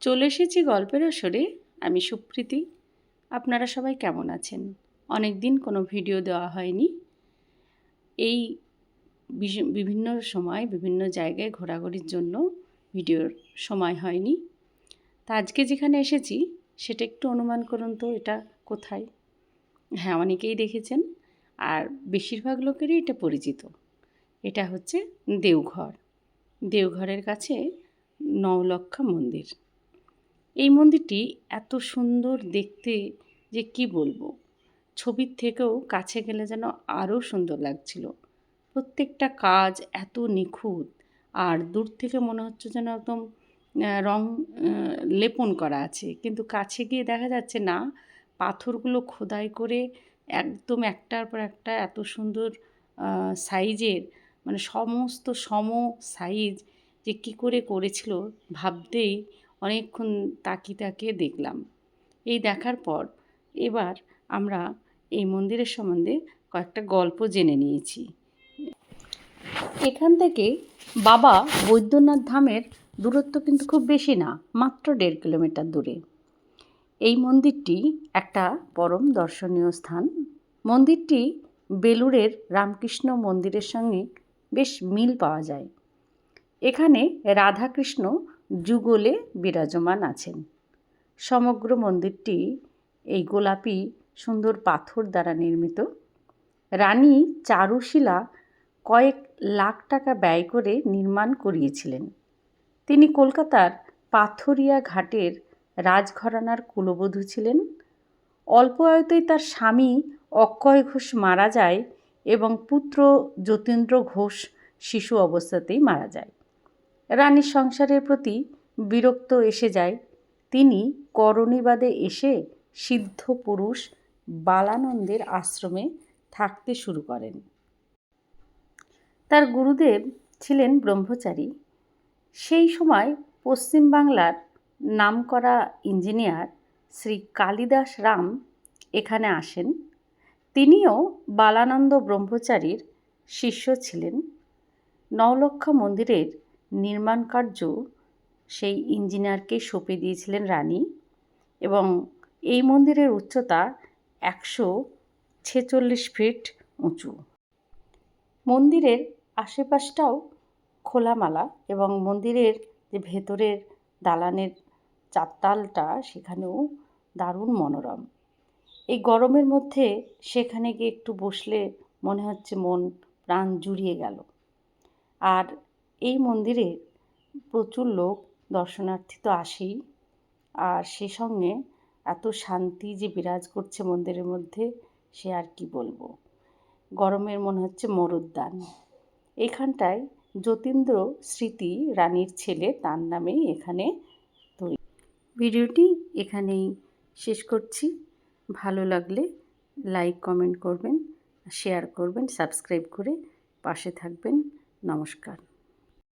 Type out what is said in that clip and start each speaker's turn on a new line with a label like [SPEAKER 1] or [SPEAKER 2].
[SPEAKER 1] চলে এসেছি গল্পের আসরে। আমি সুপ্রীতি। আপনারা সবাই কেমন আছেন? অনেক দিন কোনো ভিডিও দেওয়া হয়নি। এই বিভিন্ন সময়, বিভিন্ন জায়গায় ঘোরাঘুরির জন্য ভিডিওর সময় হয়নি। তা আজকে যেখানে এসেছি, সেটা একটু অনুমান করুন তো, এটা কোথায়? হ্যাঁ অনেকেই দেখেছেন। আর বেশিরভাগ লোকেরই এটা পরিচিত। এটা হচ্ছে দেওঘর। দেওঘরের কাছে নওলক্ষা মন্দির। এই মন্দিরটি এত সুন্দর দেখতে যে কি বলব? ছবির থেকেও কাছে গেলে যেন আরও সুন্দর লাগছিল। প্রত্যেকটা কাজ এত নিখুঁত, আর দূর থেকে মনে হচ্ছে যেন একদম রং লেপন করা আছে। কিন্তু কাছে গিয়ে দেখা যাচ্ছে না, পাথরগুলো খোদাই করে একদম একটার পর একটা এত সুন্দর সাইজের মানে সমস্ত সম সাইজ যে কী করে করেছিল ভাবতেই অনেকক্ষণ তাকিয়ে তাকিয়ে দেখলাম। এই দেখার পর এবার আমরা এই মন্দিরের সম্বন্ধে কয়েকটা গল্প জেনে নিয়েছি। এখান থেকে বাবা বৈদ্যনাথ ধামের দূরত্ব কিন্তু খুব বেশি না, মাত্র দেড় কিলোমিটার দূরে। এই মন্দিরটি একটা পরম দর্শনীয় স্থান। মন্দিরটি বেলুড়ের রামকৃষ্ণ মন্দিরের সঙ্গে বেশ মিল পাওয়া যায়। এখানে রাধাকৃষ্ণ যুগলে বিরাজমান আছেন। সমগ্র মন্দিরটি এই গোলাপি সুন্দর পাথর দ্বারা নির্মিত। রানী চারুশিলা কয়েক লাখ টাকা ব্যয় করে নির্মাণ করিয়েছিলেন। তিনি কলকাতার পাথরিয়া ঘাটের রাজঘরানার কুলবধূ ছিলেন। অল্প আয়তেই তার স্বামী অক্ষয় ঘোষ মারা যায় এবং পুত্র যতীন্দ্র ঘোষ শিশু অবস্থাতেই মারা যায়। রানীর সংসারের প্রতি বিরক্ত এসে যায়। তিনি করণীবাদে এসে সিদ্ধ পুরুষ বালানন্দের আশ্রমে থাকতে শুরু করেন। তার গুরুদেব ছিলেন ব্রহ্মচারী। সেই সময় পশ্চিমবাংলার নামকরা ইঞ্জিনিয়ার শ্রী কালিদাস রাম এখানে আসেন। তিনিও বালানন্দ ব্রহ্মচারীর শিষ্য ছিলেন। নওলক্ষা মন্দিরের নির্মাণ কার্য সেই ইঞ্জিনিয়ারকে সঁপে দিয়েছিলেন রানী এবং এই মন্দিরের উচ্চতা একশো ছেচল্লিশ ফিট উঁচু। মন্দিরের আশেপাশটাও খোলামালা এবং মন্দিরের যে ভেতরের দালানের চারতালটা সেখানেও দারুণ মনোরম। এই গরমের মধ্যে সেখানে গিয়ে একটু বসলে মনে হচ্ছে মন প্রাণ জুড়িয়ে গেল। আর এই মন্দিরে প্রচুর লোক দর্শনার্থী তো আসেই। আর সে সঙ্গে এত শান্তি যে বিরাজ করছে মন্দিরের মধ্যে, সে আর কি বলব? গরমের মনে হচ্ছে মরুদ্যান। এখানটায় যতীন্দ্র স্মৃতি রানীর ছেলে তার নামেই এখানে তৈরি। ভিডিওটি এখানেই শেষ করছি। ভালো লাগলে লাইক, কমেন্ট করবেন, শেয়ার করবেন, সাবস্ক্রাইব করে পাশে থাকবেন। নমস্কার।